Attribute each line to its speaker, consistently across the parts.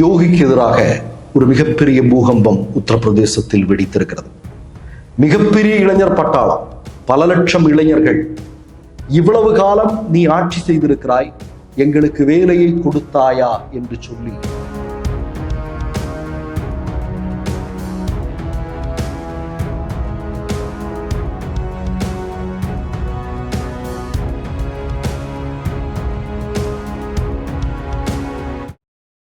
Speaker 1: யோகிக்கு எதிராக ஒரு மிகப்பெரிய பூகம்பம் உத்தரப்பிரதேசத்தில் வெடித்திருக்கிறது. மிகப்பெரிய இளைஞர் பட்டாளம் பல லட்சம் இளைஞர்கள். இவ்வளவு காலம் நீ ஆட்சி செய்திருக்கிறாய் எங்களுக்கு வேலையை கொடுத்தாயா என்று சொல்லி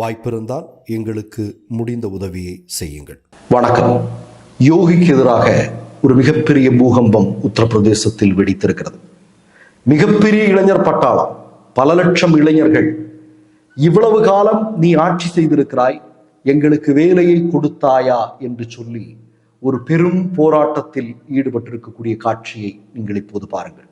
Speaker 2: வாய்ப்பிருந்தால் எங்களுக்கு முடிந்த உதவியை செய்யுங்கள்.
Speaker 1: வணக்கம். யோகிக்கு எதிராக ஒரு மிகப்பெரிய பூகம்பம் உத்தரப்பிரதேசத்தில் வெடித்திருக்கிறது. மிகப்பெரிய இளைஞர் பட்டாளம் பல லட்சம் இளைஞர்கள். இவ்வளவு காலம் நீ ஆட்சி செய்திருக்கிறாய் எங்களுக்கு வேலையை கொடுத்தாயா என்று சொல்லி ஒரு பெரும் போராட்டத்தில் ஈடுபட்டிருக்கக்கூடிய காட்சியை நீங்கள் இப்போது பாருங்கள்.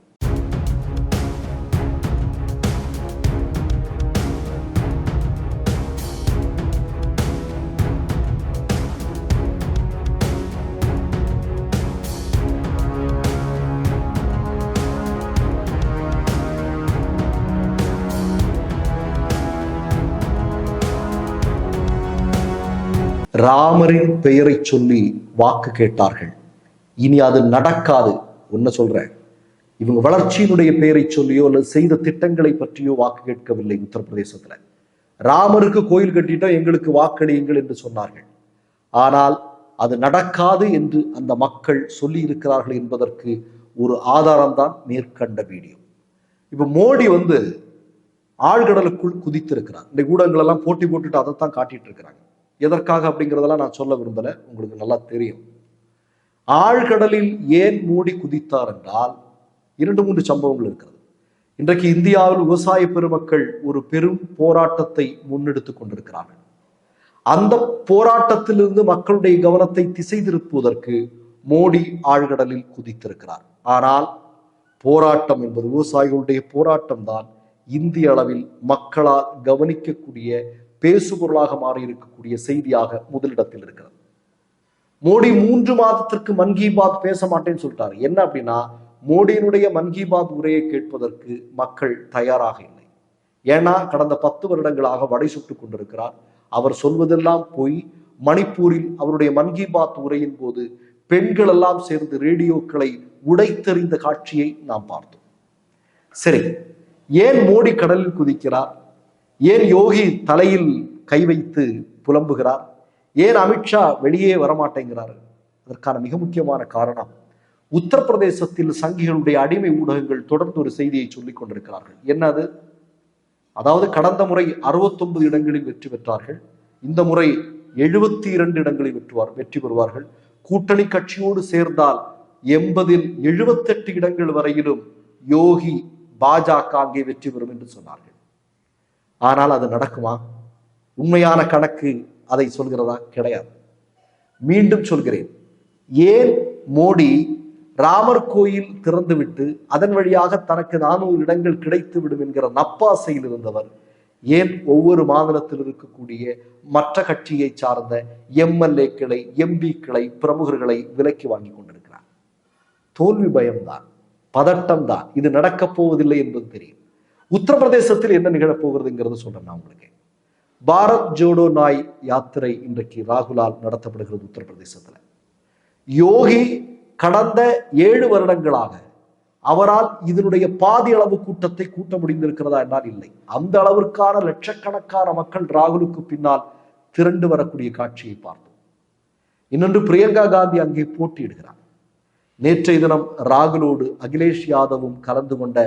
Speaker 1: ராமரின் பெயரை சொல்லி வாக்கு கேட்டார்கள். இனி அது நடக்காது. ஒன்ன சொல்றேன் இவங்க வளர்ச்சியினுடைய பெயரை சொல்லியோ அல்லது செய்த திட்டங்களை பற்றியோ வாக்கு கேட்கவில்லை உத்தரப்பிரதேசத்துல. ராமருக்கு கோயில் கட்டிட்டோம் எங்களுக்கு வாக்களியுங்கள் என்று சொன்னார்கள். ஆனால் அது நடக்காது என்று அந்த மக்கள் சொல்லி இருக்கிறார்கள் என்பதற்கு ஒரு ஆதாரம் தான் மேற்கண்ட வீடியோ. இப்ப மோடி வந்து ஆழ்கடலுக்குள் குதித்திருக்கிறார். இந்த ஊடகங்கள் எல்லாம் போட்டி போட்டுட்டு அதைத்தான் காட்டிட்டு இருக்கிறாங்க. எதற்காக அப்படிங்கிறதெல்லாம் நான் சொல்ல விரும்பலை. உங்களுக்கு நல்லா தெரியும். ஆழ்கடலில் ஏன் மூடி குதித்தார் என்றால் இரண்டு மூன்று சம்பவங்கள் இருக்கிறது. இன்றைக்கு இந்தியாவில் விவசாய பெருமக்கள் ஒரு பெரும் போராட்டத்தை முன்னெடுத்துக் கொண்டிருக்கிறார்கள். அந்த போராட்டத்திலிருந்து மக்களுடைய கவனத்தை திசை திருப்புவதற்கு மோடி ஆழ்கடலில் குதித்திருக்கிறார். ஆனால் போராட்டம் என்பது விவசாயிகளுடைய போராட்டம் தான் இந்திய அளவில் மக்களால் கவனிக்கக்கூடிய பேசுபொருளாக மாறி இருக்கக்கூடிய செய்தியாக முதலிடத்தில் இருக்கிறது. மோடி மூன்று மாதத்திற்கு மன் கி பாத் பேச மாட்டேன்னு சொல்லிட்டாரு. என்ன அப்படின்னா மோடியினுடைய மன் கி பாத் உரையை கேட்பதற்கு மக்கள் தயாராக இல்லை. ஏன்னா கடந்த பத்து வருடங்களாக வடை சுட்டுக் கொண்டிருக்கிறார். அவர் சொல்வதெல்லாம் போய். மணிப்பூரில் அவருடைய மன் கி பாத் உரையின் போது பெண்கள் எல்லாம் சேர்ந்து ரேடியோக்களை உடைத்தெறிந்த காட்சியை நாம் பார்த்தோம். சரி ஏன் மோடி கடலில் குதிக்கிறார்? ஏன் யோகி தலையில் கை வைத்து புலம்புகிறார்? ஏன் அமித்ஷா வெளியே வரமாட்டேங்கிறார் அதற்கான மிக முக்கியமான காரணம் உத்தரப்பிரதேசத்தில் சங்கிகளுடைய அடிமை ஊடகங்கள் தொடர்ந்து ஒரு செய்தியை சொல்லிக் கொண்டிருக்கிறார்கள். என்னது? அதாவது கடந்த முறை 69 இடங்களில் வெற்றி பெற்றார்கள். இந்த முறை எழுபத்தி இரண்டு இடங்களில் வெற்றுவார் வெற்றி பெறுவார்கள். கூட்டணி கட்சியோடு சேர்ந்தால் எண்பதில் எழுபத்தெட்டு இடங்கள் வரையிலும் யோகி பாஜக அங்கே வெற்றி பெறும் என்று சொன்னார்கள். ஆனால் அது நடக்குமா? உண்மையான கணக்கு அதை சொல்கிறதா? கிடையாது. மீண்டும் சொல்கிறேன். ஏன் மோடி ராமர் கோயில் திறந்துவிட்டு அதன் வழியாக தனக்கு நானூறு இடங்கள் கிடைத்து விடும் என்கிற நப்பாசையில் இருந்தவர் ஏன் ஒவ்வொரு மாநிலத்தில் இருக்கக்கூடிய மற்ற கட்சியை சார்ந்த எம்எல்ஏக்களை எம்பிக்களை பிரமுகர்களை விலக்கி வாங்கி கொண்டிருக்கிறார்? தோல்வி பயம்தான் பதட்டம்தான். இது நடக்கப் போவதில்லை என்பது தெரியும். உத்தரப்பிரதேசத்தில் என்ன நிகழப் போகிறதுங்கிறது சொல்றேன் நான் உங்களுக்கு. பாரத் ஜோடோ நாய் யாத்திரை இன்றைக்கு ராகுலால் நடத்தப்படுகிறது உத்தரப்பிரதேசத்தில். யோகி கடந்த ஏழு வருடங்களாக அவரால் இதனுடைய பாதி அளவு கூட்டத்தை கூட்ட முடிந்திருக்கிறதா என்றால் இல்லை. அந்த அளவிற்கான லட்சக்கணக்கான மக்கள் ராகுலுக்கு பின்னால் திரண்டு வரக்கூடிய காட்சியை பார்த்தோம். இன்னொன்று பிரியங்கா காந்தி அங்கே போட்டியிடுகிறார். நேற்றைய தினம் ராகுலோடு அகிலேஷ் யாதவும் கலந்து கொண்ட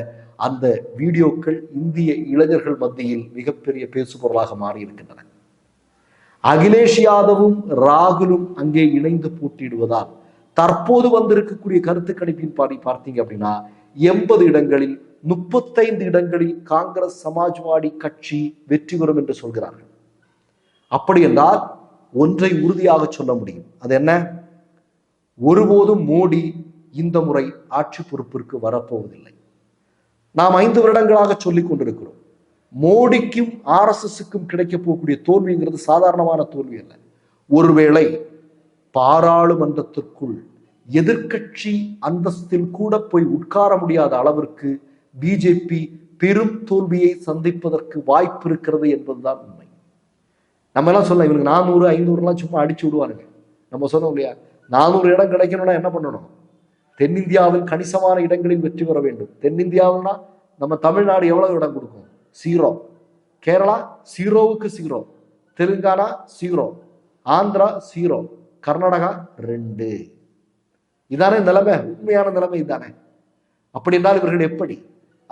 Speaker 1: அந்த வீடியோக்கள் இந்திய இளைஞர்கள் மத்தியில் மிகப்பெரிய பேசுபொருளாக மாறியிருக்கின்றன. அகிலேஷ் யாதவும் ராகுலும் அங்கே இணைந்து போட்டியிடுவதால் தற்போது வந்திருக்கக்கூடிய கருத்து கணிப்பின் பாடி பார்த்தீங்க அப்படின்னா எண்பது இடங்களில் முப்பத்தைந்து இடங்களில் காங்கிரஸ் சமாஜ்வாடி கட்சி வெற்றி பெறும் என்று சொல்கிறார்கள். அப்படி என்றால் ஒன்றை உறுதியாக சொல்ல முடியும். அது என்ன? ஒருபோதும் மோடி இந்த முறை ஆட்சி பொறுப்பிற்கு வரப்போவதில்லை. நாம் ஐந்து வருடங்களாக சொல்லிக் கொண்டிருக்கிறோம். மோடிக்கும் ஆர்எஸ்எஸ்க்கும் கிடைக்க போகக்கூடிய தோல்விங்கிறது சாதாரணமான தோல்வி அல்ல. ஒருவேளை பாராளுமன்றத்திற்குள் எதிர்க்கட்சி அந்தஸ்தில் கூட போய் உட்கார முடியாத அளவிற்கு பிஜேபி பெரும் தோல்வியை சந்திப்பதற்கு வாய்ப்பு இருக்கிறது என்பதுதான் உண்மை. நம்ம எல்லாம் சொல்லலாம் இவனுக்கு நானூறு ஐநூறுலாம் சும்மா அடிச்சு விடுவானுங்க. நம்ம சொன்னோம் இல்லையா? நானூறு இடம் கிடைக்கணும்னா என்ன பண்ணணும்? தென்னிந்தியாவில் கணிசமான இடங்களில் வெற்றி பெற வேண்டும். தென்னிந்தியாவில்னா நம்ம தமிழ்நாடு எவ்வளவு இடம் கொடுக்கும்? Zero Kerala சீரோவுக்கு zero Telangana zero Andhra zero Karnataka ரெண்டு. இதானே நிலைமை? உண்மையான நிலைமை இதானே. அப்படி என்றால் இவர்கள் எப்படி?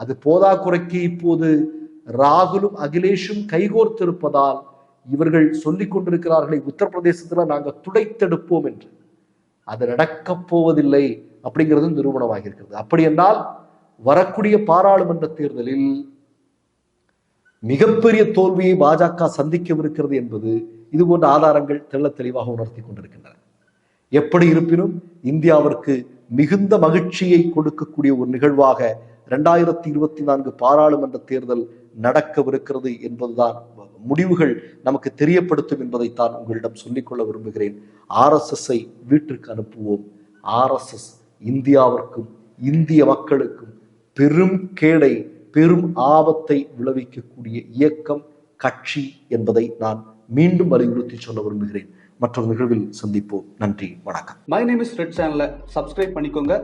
Speaker 1: அது போதாக்குறைக்கு இப்போது ராகுலும் அகிலேஷும் கைகோர்த்திருப்பதால் இவர்கள் சொல்லிக் கொண்டிருக்கிறார்களை உத்தரப்பிரதேசத்துல நாங்கள் துடைத்தெடுப்போம் என்று. அது நடக்கப் போவதில்லை அப்படிங்கிறது நிரூபணமாக இருக்கிறது அப்படி என்றால் வரக்கூடிய பாராளுமன்ற தேர்தலில் மிகப்பெரிய தோல்வியை பாஜக சந்திக்கவிருக்கிறது என்பது இது போன்ற ஆதாரங்கள் தெள்ளத் தெளிவாக உணர்த்தி கொண்டிருக்கின்றன. எப்படி இருப்பினும் இந்தியாவிற்கு மிகுந்த மகிழ்ச்சியை கொடுக்கக்கூடிய ஒரு நிகழ்வாக இரண்டாயிரத்தி இருபத்தி நான்கு பாராளுமன்ற தேர்தல் நடக்கவிருக்கிறது என்பதுதான் முடிவுகள் நமக்கு தெரியப்படுத்தும் என்பதைத்தான் உங்களிடம் சொல்லிக்கொள்ள விரும்புகிறேன். ஆர்எஸ்எஸ்ஐ வீட்டிற்கு அனுப்புவோம். ஆர்எஸ்எஸ் இந்தியாவிற்கும் இந்திய மக்களுக்கும் பெரும் கேடை பெரும் ஆபத்தை விளைவிக்கக்கூடிய இயக்கம் கட்சி என்பதை நான் மீண்டும் வலியுறுத்தி சொல்ல விரும்புகிறேன். மற்றொரு நிகழ்வில் சந்திப்போம். நன்றி வணக்கம்.
Speaker 3: மை நேம் இஸ் ரெட் சேனலை சப்ஸ்கிரைப் பண்ணிக்கோங்க.